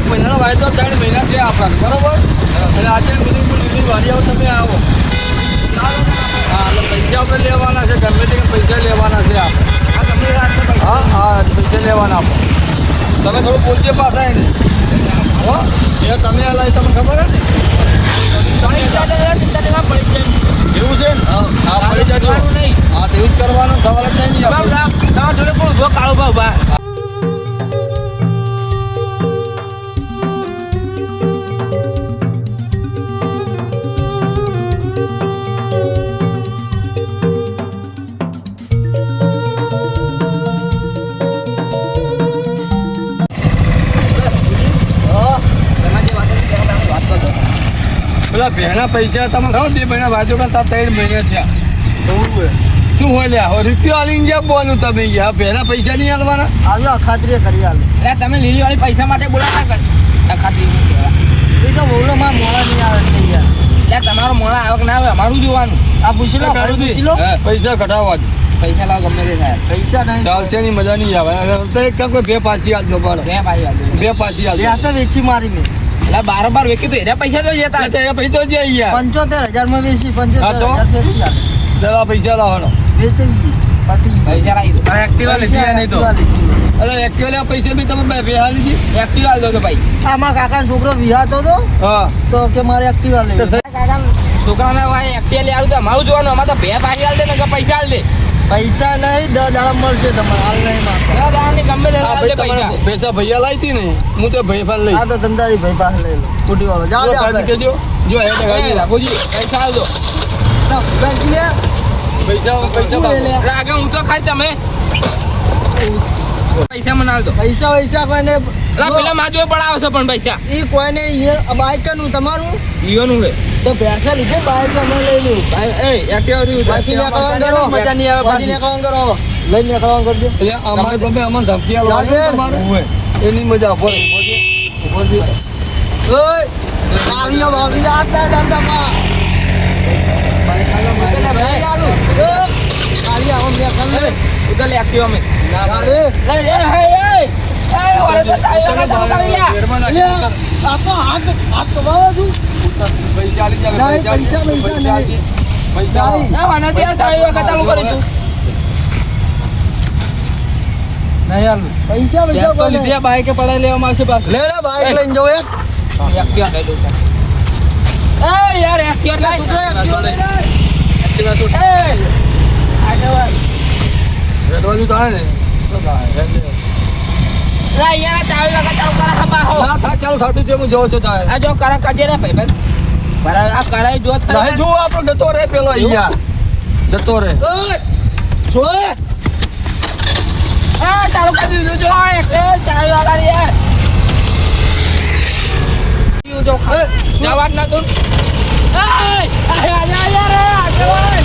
એક મહિનાનો વાયદો ત્રણ મહિના છે આપણા બરોબર? એટલે આજે બધી લીલી વાડી આવો તમે આવો. હા એટલે પૈસા આપણે લેવાના છે ગમે તે પૈસા લેવાના છે આપણે હા હા પૈસા લેવાના આપો. તમે થોડું બોલજે પાછા એને. હો એ તમે હલાય તમને ખબર હે ને? એવું છે હા પડી જજો. હા તો એવું જ કરવાનું સવાલ જ નહીં. કાળો ભાવ બા. પેલા બેના પૈસા તમે ખાવ બે મહિના વાંચો કરતા ત્રણ મહિના થયા. શું હોય લ્યા? હવે રૂપિયો આલીને જ્યાં બોલું તમે ગયા પહેલા પૈસા નહીં આલવાના? આવ્યો અખાત્રીએ કરી હાલ. એટલે તમે લીલી વાળી પૈસા માટે બોલાતા કર ખાતી એ તો બોલો માં મોડા નહીં આવે એટલે યાર. એટલે તમારો મોડા આવક ના આવે અમારું જોવાનું. આ પૂછી લો પૂછી લો. પૈસા કઢાવવા જ પૈસા લાવ ગમે તે થાય. પૈસા નહીં. ચાલશે ની મજા નહીં આવે. તો એક કોઈ બે પાછી આલજો પાડો. બે પાછી આગળ બે પાછી બે આ તો વેચી મારી મેં. એટલે બાર બાર વેકી તો એના પૈસા તો જતા. તો પૈસા જ યાર પંચોતેર હજારમાં વેચી પંચોતેર હજાર વેચી પૈસા લાવવાનો. પતી પૈસા લાવી દો. એક્ટિવા પૈસા એક્ટિવા લીધી. અરે એક્ટિવા પૈસા બી તમે બે હાલી એક્ટિવા દો તો ભાઈ. આમાં કાકા છોકરો વિહાતો હતો હા. તો કે મારે એક્ટિવા તો લેવી કાકા છોકરાને ભાઈ એક્ટિવા લે આવું તો અમારું જોવાનું. અમારે તો બે પાછી હાલ દે ને પૈસા હાલ દે. પૈસા નહીં દસ દાડા મળશે તમારે હાલ નહીં દસ દાડાની ગમે તે પૈસા. પૈસા ભૈયા લાવી હતી ને હું તો ભાઈ પાસે લઈશ. આ તો ધંધારી ભાઈ પાસે લઈ લો સ્કૂટી વાળો જાઓ જાઓ કાઢી કેજો જો હે તો કાઢી લો. પૈસા આલ દો. બેંક લે. પૈસા પૈસા લઈ. રાગે હું તો ખાઈ તમે. પૈસા મને આલ દો. પૈસા વૈસા કોઈને એટલે પેલા માજો પડાવ છે પણ પૈસા. એ કોઈને બાઈકનું તમારું? ઈયો નું હે. તો પૈસા લીધે બાઈક અમે લઈ લ્યું. ભાઈ એ એક્ટિવા રહ્યું બાકી નીકળવાનું કરો. મજા નહીં આવે બાકી નીકળવાનું કરો. લઈ નીકળવાનું કરજો. એટલે અમાર ગમે અમને ધમકી આલો ચાલશે. તમારે. એની મજા ઉપર ઓય. આવીઓ ભાભી આટલા દંડામાં પેલા ભાઈ. આલું આલી આવો મેં કર લે. ઉતર એક્ટિવા મે ના લે એ હે એ. આ પૈસા પૈસા આ બાઈકે પડાઈ લેવામાં આવશે પાછું. લે લે બાઈક લઈને જાઓ એક. એક્ટિવા તો આગળ રેડવાનું તો આવે ને. લા યાર ચાવી લગા ચાલુ કરા ખપા હો ના થાય, ચાલુ થતું છે, હું જોઉં છું તારે. આ જો કરા કજે રે ભાઈ ભાઈ બરાબર આ કરાઈ જોત ખરી નહીં જોવું આપણો જતો રહે પેલો અહીંયા. જતો રહે. છો આ ચાલુ કરી દીધું જો એ ચાવી વગાડી યાર જો ખા જવાત ના તું એ આ યાર યાર આગળ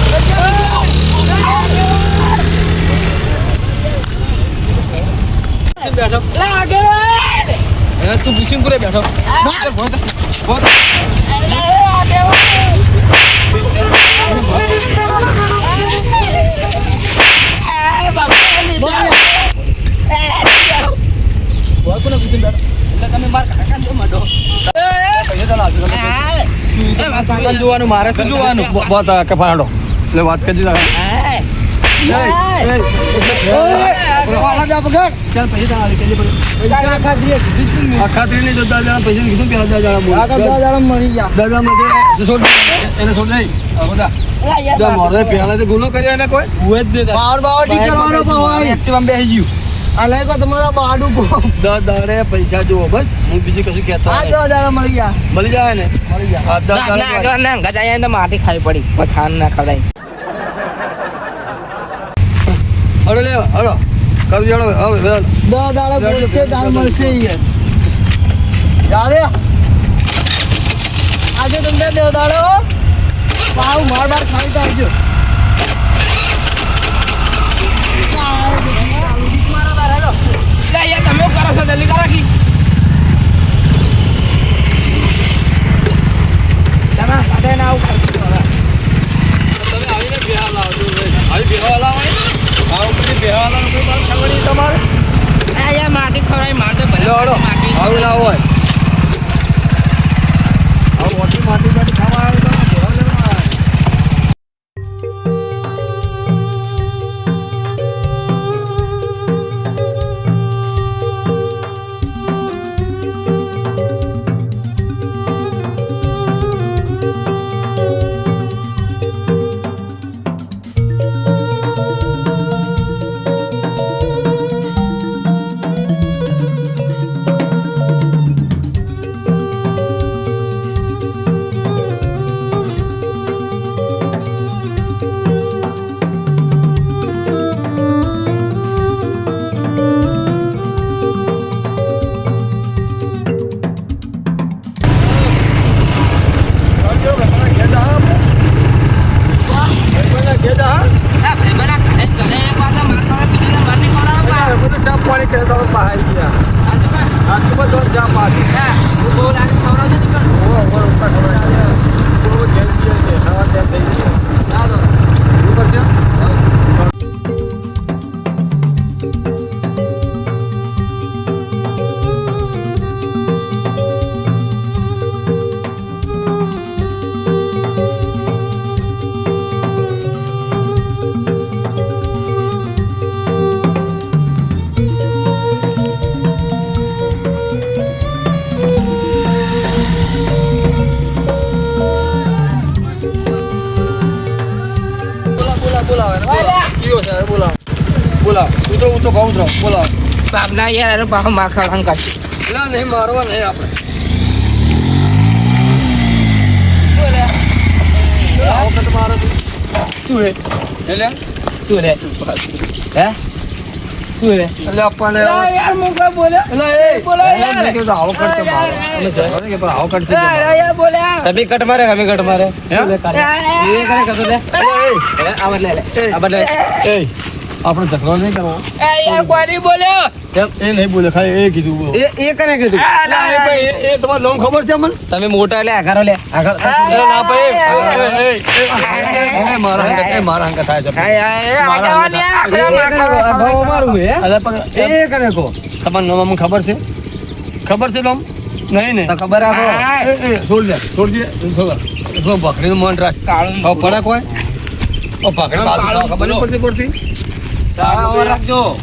બેઠો. તું. બોલ કોને બેઠો? જોવાનું મારે શું જોવાનું? વાત બત કે ફાડો. એટલે વાત કરી ગુનો કર્યો એને કોઈ? બાર બાર કરવાનો એક્ટિવામાં બેસી ગયું. આ લઈ કો તમારા બાડું કો દસ દાડે પૈસા જુઓ બસ. હું બીજું કશું કહેતો આ દસ. દાડા મળી ગયા. મળી જાય ને? મળી ગયા દસ દાડે માટી ખાવી પડી. પણ ખાન ના ખવડાય. અરે લે હલો કરું જાણો હવે. દસ દાડા બોલશે દાળ મળશે યાર જાદે આજે તમને દેવ દાડો પાવ માર બાર ખાઈ આવજો. બાપના યાર એનો પાછો માર ખવડાવવાનું કાઢી. ના, નહીં મારવા નહીં આપણે. આવો કે તમારે તું. શું રે? એટલે? શું રે? હે? શું રે? એટલે આપણને અલા યાર હું કઈ બોલ્યો? એટલે એ, બોલો એને યાર. મેં કીધું આવો કરતો અલા મારો. યાર. એટલે જવાને કે પેલા આવો કરતો અલા મારો. યાર બોલ્યા. તમે કટ મારે અમે કટ મારે હે? એ કરે કશું લે એટલે એ, આ બદલે લે એ, આ બદલે એ, આપણે ઝઘડો નહીં કરવો એ યાર કોઈ નહીં બોલ્યો. એ નહીં બોલે ખાલી એ કીધું. એ એ કને કીધું? એ ભાઈ, એ- એ નામ ખબર છે મને તમે મોટા લે આઘારો લે. આઘાર ના ભાઈ મારા અંગત થાય છે. એ, માર હે? પણ કને કહો? તમારું નામ અમને ખબર છે? ખબર છે નામ? નહીં ને? ખબર એ, છોડ દે છોડ દે. મન રાખ. કાળું હવે પડક હોય ઓ ભાખરી ખબર નહીં પડતી? રાખજો.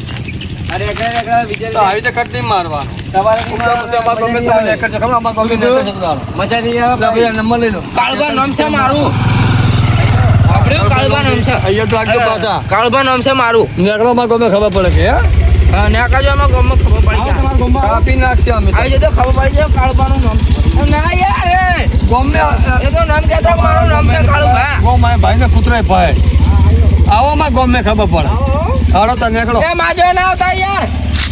અરે એકડા એકડા વિજય તો આવી રીતે કટ નહીં મારવાનો. તમારે ઉપરા પછી અમારા ગમે તમે લેકર છે ખબર અમારા ગમે લેકર છે મજા નહીં આવે ભાઈ. નંબર લઈ લો. કાળુબા નામ છે મારું. સાંભળ્યું? કાળુબા નામ છે. અહીંયા તો આગળ પાછા. કાળુબા નામ છે મારું. નીકળો અમારા ગમે ખબર પડે કે હે? ને આમાં ગામમાં ખબર પડી જાય. કાપી નાખશે અમે. આવી જતો ખબર પડી જાય કાળુબાનું નામ ના યાર એ. ગમે એ તો નામ કહેતા મારું નામ છે કાળુબા ગો મારા ભાઈને કૂતરાય ભાઈ. આવો માં ગમે ખબર પડે હડો તો નીકળો એ માજો ના આવતા યાર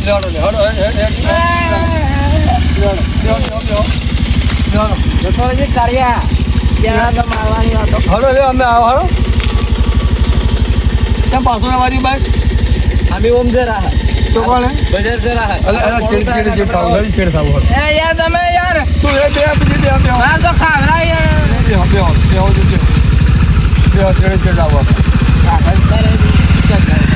લેડો લે હડો હે, હે, યાર તો મારવાની લે અમે આવો હાડો કેમ પાછો આવવાની બાઈક અમે ઓમ જરા તો કોણ હે? બજાર જરા અલે અલે ચીડ ચીડ ચીડ થાવ ઘડી ચીડ થાવ એ યાર તમે યાર તું એ બે બીજી બે બે માર તો ખાવરા યાર બે બે બે બે ચેડ ચીડ આવો ફોન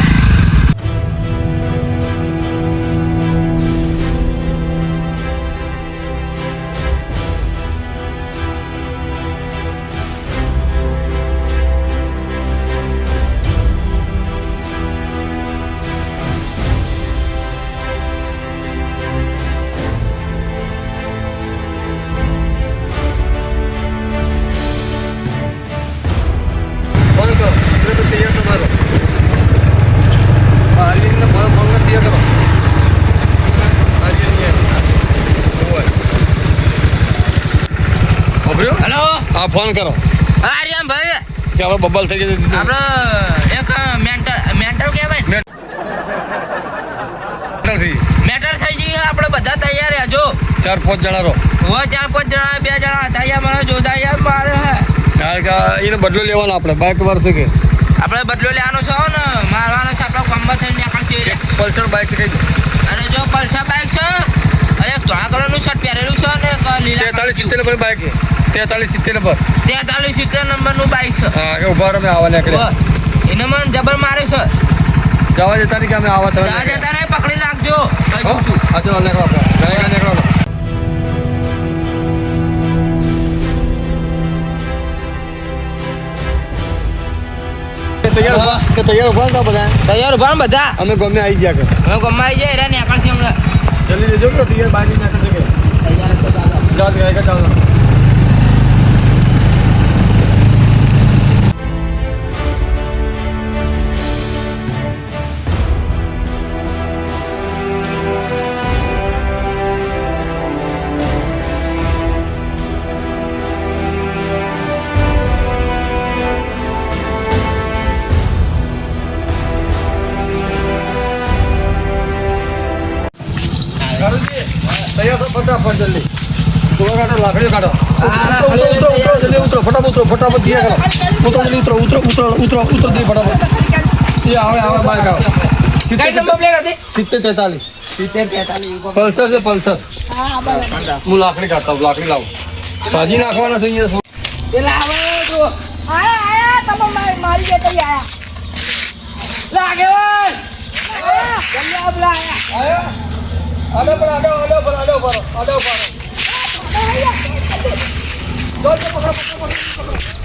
ફોન કરો. હા ભાઈ કે હવે બબલ થઈ ગઈ આપણો આપણે એક મેન્ટલ મેન્ટલ કહેવાય નથી મેટર થઈ. ગઈ આપણે બધા તૈયાર રહેજો ચાર પાંચ જણા રહો. હો ચાર પાંચ જણા બે જણા હતા યાર મને જોતા યાર મારે હે. એને બદલો લેવાનો આપણે બાઇક વાર છે કે? આપણે બદલો લેવાનો છે ને. મારવાનો છે આપણો કંબા થઈને આખા રે. પલ્સર બાઇક છે અને જો પલ્સર બાઈક છે એક ધોળા કલરનું શર્ટ પહેરેલું છે અને લીલા સિત્તેર નંબર બાઇક છે. તેતાલીસ સિત્તેર નંબર. તેતાલીસ સિત્તેર નંબરનું બાઈક છે. હા એ ઊભા રહો મેં આવવા નીકળે બસ. એને મને જબર મારે છે. જવા દેતા નહીં કે અમે આવવા તમે જા જતા પકડી નાખજો. હા? ચલો નીકળો આપણે. નીકળો, નીકળો. તૈયાર ઊભા? તૈયાર ઊભા બધા? તૈયાર ઊભા બધા? અમે ગમે આવી ગયા અમે ગમે આવી જાય એરા નીકળશે હમણાં જલ્દી લેજો કે તૈયાર બાજી નાખે છે તૈયાર તો ચાલો. ફટાફટ જલ્દી ટોળા કાઢો લાકડીઓ કાઢો હા, ઉતરો, ઉતરો, લાકડીઓ ઉતરો, જલ્દી ઉતરો ફટાફટ ઉતરો ફટાફટ દિયા કરો ઉતરો જલ્દી ઉતરો ઉતરો ઉતરો ઉતરો ઉતરો દી ફટાફટ એ આવે આવે બાઈક આવે કઈ નંબર પ્લેટ હતી સિત્તેર તેતાલીસ સિત્તેર તેતાલીસ પલ્સર છે પલ્સર હું લાકડી કાઢતા આવું, લાકડી લાવું ભાજી નાખવાના છે અહીંયા પેલા આવે જો આયા આયા તમે મારી મારી જગ્યાએ આયા લાગે હોય આયા આડો પર આડો આડો પર આડો પર આડો પર દો, દો, પકડો, પકડો, પકડો.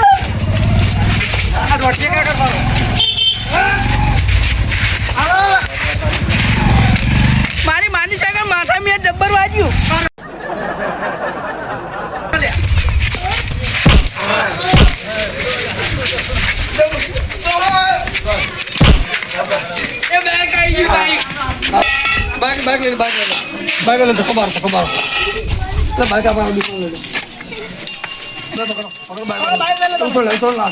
મારી માની સાગર માથા મેં જબ્બર વાગ્યું એ બેગ બાઈક લઈને બાઈક લઈને બાઈક લઈને ધક્કો મારો ધક્કો મારો બાઈક આપણે દુકાન લઈ લો. પકડો, પકડો લઈને. ઉતરો ઉતરો લા.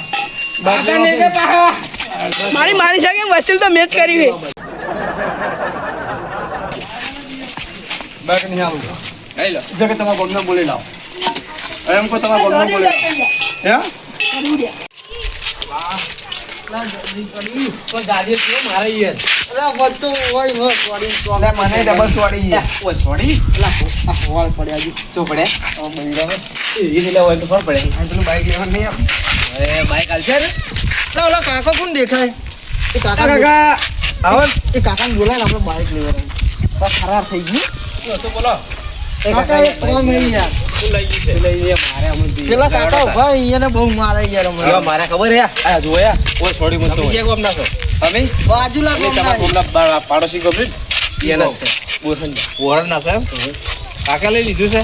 મારી માની છે વસીલ તો મેચ કરી બાઈક નહીં આવું. જે કે તમારા ગોમને બોલી લાવો. એમ કોઈ તમારા ગોમને બોલી લાવો. હે? મને ડબલ સોડી શું પડે એ રીતે હોય તો ખબર પડે. પેલું બાઈક લેવાનું નહીં એ બાઈક હાલશે ને? ના ઓલા કાકા કોણ દેખાય? એ કાકા કાકા આવો. એ કાકાને બોલાય ને આપણે બાઈક લેવા. બસ ખરાબ થઈ ગયું. તો બોલો? કાકા એ કોમ નહીં યાર શું લઈ ગયું મારે અમુક પેલા કાકા ઊભા અહીંયા બહુ મારે યાર મારે ખબર હે. આ જોયા ઓ છોડી મત નાખો અમે તમારા પાડોશી ને એના છે. નાખો એમ? કાકા લઈ લીધું છે?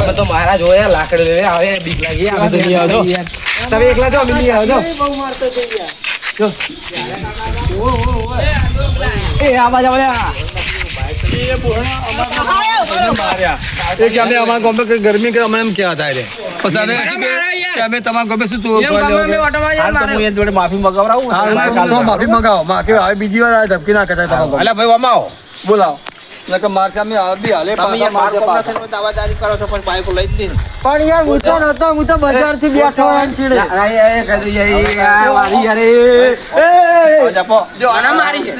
અમે તો મારા જોયા લાકડી લઈને આવે બીક લાગી નહીં આવજો. તમે એકલા છો મિલી આવજો બહુ મારતો હતો યાર. એ આવાજ બાજુ આ. એ કે અમે અમારા ગામમાં કે ગરમી કે અમને એમ કહેવા થાય રે. અમે તમારા ગામે શું તું. જોડે માફી મગાવરાવું માફી મંગાવો. માં કે હવે બીજી વાર ધમકી ના કરતા તમારા. ભાઈ આમાં આવો. બોલાવો. નકર માર સામે આવે બી હાલે પાછા માર દાવાદારી કરો છો પણ બાઈકો લઈ જ પણ યાર હું તો નતો હું તો બજારથી બેઠો હોય ને ચીડે આવો જાપો. આના મારી છે.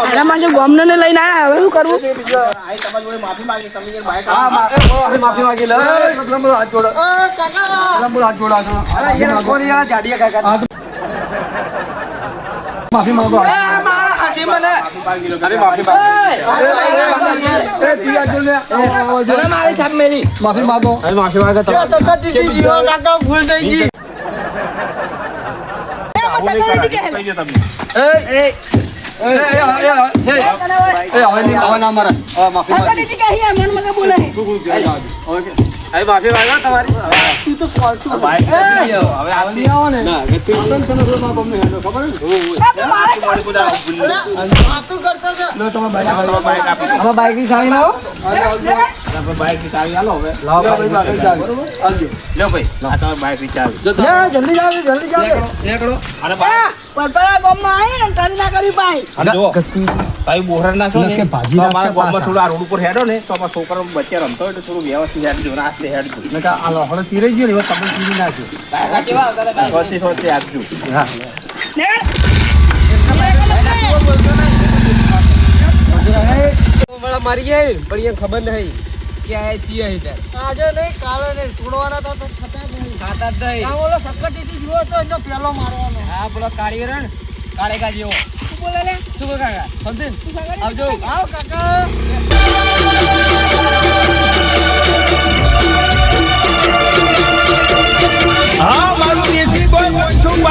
આનામાં જે ગોમને ને લઈને આયા. હવે શું કરવું? આઈ તમારી જોડે માફી માંગી તમે યાર બાઈક હા, માફી માફી માંગી લે. મતલબ હાથ જોડો. અ, કાકા. મતલબ હાથ જોડો હાથ જોડો. માફી માંગો. માફી મને અરે માફી માંગો. મારી છાપ મેલી. માફી માંગો. અરે માફી માંગો સખત ટીટી જીઓ કાકા ભૂલ થઈ ગઈ. હવે ના મારા માફી મને બોલે. ઓકે. હવે માફી માંગો તમારી. તું તો કોલસું હવે આવતી આવો ને. તને તને રોજ મારા બાપને હેડો, ખબર છે? ને? વાતો કરતો છે લો, તમારા બાઈક આપી. બાઈકની સાવી લાવો. લ્યો, ભાઈ, બાઈક ચાવી. બરોબર? આવજો. જા, જલ્દી જાવ જલ્દી જાવ નીકળો, નીકળો. પરપરા ગામમાં આવીને ટણી ના કરી પાઈ કે ભાજી નાખશે પાછા. થોડું આ રોડ ઉપર હેડો ને તો અમારા છોકરો વચ્ચે રમતો એટલે થોડું વ્યવસ્થિત હેડજો રાસ્તે હેડજો નકર આ લોહડો ચીરાઈ ગયો ને, તમે ચીરી નાખ્યો. સોચી સોચી આપજો. હા. મારી ગયા પણ એ ખબર નહીં કે આ છીએ આજે નહીં કાલે નહીં છોડવાના તો થતા જ નહીં. થતા જ નહીં. આ ઓલો જુઓ તો પેલો મારવાનો. હા પેલો કાળી રણ કાળેકા જેવો. આવજો આવ કાકા હા મારું એસી બોય છું